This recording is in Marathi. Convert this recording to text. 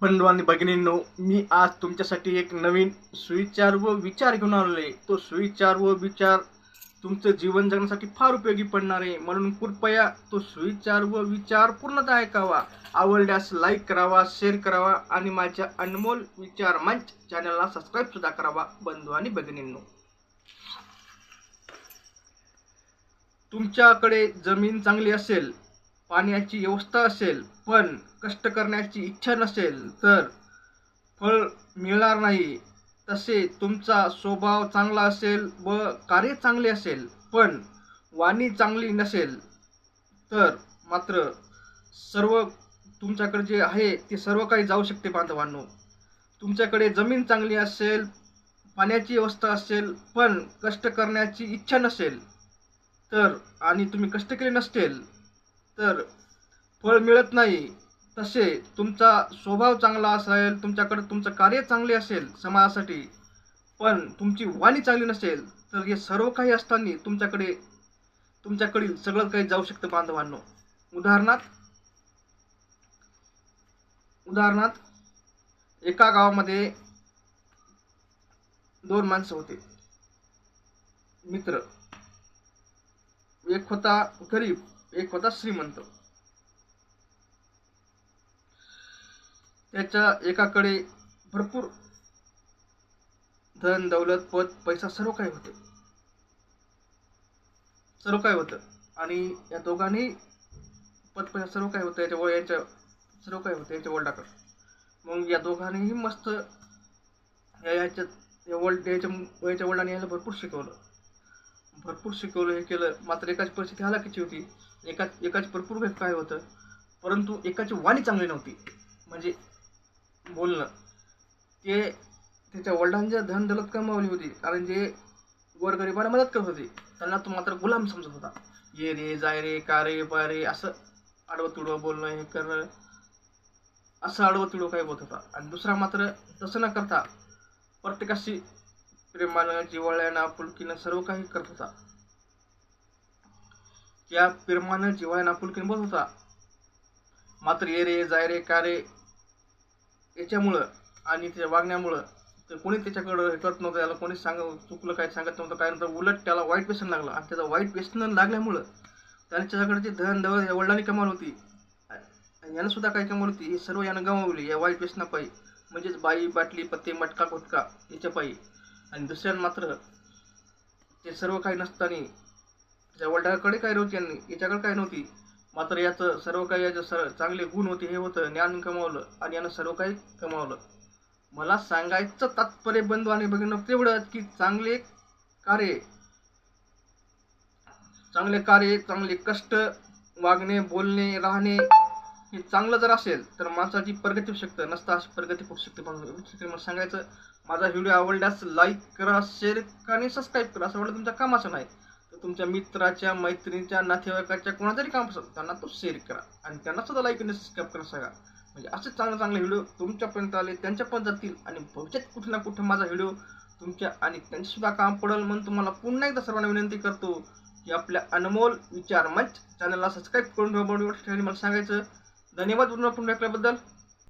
बंधू आणि भगिनींनो मी आज तुमच्यासाठी एक नवीन सुविचार व विचार घेऊन आलेलो आहे. तो सुविचार व विचार तुमचं जीवन जगण्यासाठी फार उपयोगी पडणार आहे. म्हणून कृपया तो सुविचार व विचार पूर्णतः ऐकावा. आवडल्यास लाईक करावा शेअर करावा आणि माझ्या अनमोल विचार मंच चॅनलला सबस्क्राईब सुद्धा करावा बंधू आणि भगिनींनो. तुमच्याकडे जमीन चांगली असेल पाण्याची व्यवस्था असेल पण कष्ट करण्याची इच्छा नसेल तर फळ मिळणार नाही. तसे तुमचा स्वभाव चांगला असेल व कार्य चांगले असेल पण वाणी चांगली नसेल तर मात्र सर्व तुमच्याकडे जे आहे ते सर्व काही जाऊ शकते बांधवांनो. तुमच्याकडे जमीन चांगली असेल पाण्याची व्यवस्था असेल पण कष्ट करण्याची इच्छा नसेल तर आणि तुम्ही कष्ट केले नसतील तर फळ मिळत नाही. तसे तुमचा स्वभाव चांगला असेल तुमच्याकडे तुमचं कार्य चांगले असेल समाजासाठी पण तुमची वाणी चांगली नसेल तर हे सर्व काही असताना तुमच्याकडे तुमच्याकडील सगळं काही जाऊ शकतं बांधवांनो. उदाहरणार्थ उदाहरणार्थ एका गावामध्ये दोन माणसं होते. मित्र. एक होता गरीब. एक होता श्रीमंत. त्याच्या एकाकडे भरपूर धन दौलत पद पैसा सर्व काही होते. सर्व काही होतं. आणि या दोघांनी पद पैसा सर्व काही होतं. याच्या यांच्या सर्व काही होतं. यांच्या वडिलाकडे. मग या दोघांनीही मस्त याच्यात याच्या या वड याच्या वयाच्या वडिलांनी याला भरपूर शिकवलं. भरपूर शिकवलं हे केलं. मात्र एकाची परिस्थिती हलाखीची होती. एका एकाची भरपूर काय होतं? परंतु एकाची वाणी चांगली नव्हती. म्हणजे बोलणं. ते त्याच्या वडिलांच्या धन दलत कमावली होती. कारण जे गोरगरिबांना मदत करत होते त्यांना तो मात्र गुलाम समजत होता. ये रे जाय रे का रे बा रे असं आडवं तुडवं बोलणं हे करणं असं आडवं तुडवं काही होत होता. आणि दुसरा मात्र तसं न करता प्रत्येकाशी प्रेमानं जिव्हाळ्यानं आपुलकीनं सर्व काही करत होता. त्या प्रेमानं जिवाळ्यानं आपुलकीनं बोलत होता. मात्र ये रे जाय रे का रे? याच्यामुळं आणि त्याच्या वागण्यामुळं तर कोणी त्याच्याकडं हे करत नव्हतं त्याला कोणी सांग चुकलं काय सांगत नव्हतं. काय नव्हतं उलट त्याला वाईट व्यसन लागलं. आणि त्याचं वाईट व्यसन लागल्यामुळं त्याच्याकडे जे धन दौलत या वडिलांनी कमावली होती यानं सुद्धा काय कमावली होती? हे सर्व यानं गमावली. या वाईट व्यसनापायी. म्हणजेच बाई बाटली पत्ते मटका गुटका याच्यापायी. आणि दुसऱ्यानं मात्र ते सर्व काही नसताना त्याच्या वडिलाकडे काय नव्हती आणि याच्याकडे काय नव्हती मात्र याचं सर्व काही याचं सर चांगले गुण होते हे होतं ज्ञान कमावलं आणि यानं सर्व काही कमावलं. मला सांगायचं तात्पर्य बंधू आणि बघणं तेवढंच की चांगले कार्य चांगले कार्य चांगले कष्ट वागणे बोलणे राहणे हे चांगलं जर असेल तर माणसाची प्रगती होऊ शकतं. नसता अशी प्रगती होऊ शकते पण मला सांगायचं माझा व्हिडिओ आवडल्यास लाईक करा शेअर करा आणि सबस्क्राईब करा. असं वाटलं तुमच्या कामाचं नाही. तर तुमच्या मित्राच्या मैत्रिणीच्या नातेवाईकाच्या कोणातरी काम असेल त्यांना तो शेअर करा. आणि त्यांना सुद्धा लाईक आणि सबस्क्राईब करा सांगा. म्हणजे असे चांगले चांगले व्हिडिओ तुमच्यापर्यंत आले त्यांच्या पण जातील आणि भविष्यात कुठे ना कुठे माझा व्हिडिओ तुमच्या आणि त्यांच्यासुद्धा काम पडेल म्हणून तुम्हाला पुन्हा एकदा सर्वांना विनंती करतो की आपल्या अनमोल विचार मंच चॅनलला सबस्क्राईब करून ठेवा ठिकाणी मला सांगायचं धन्यवाद पूर्ण पुन्हा ऐकल्याबद्दल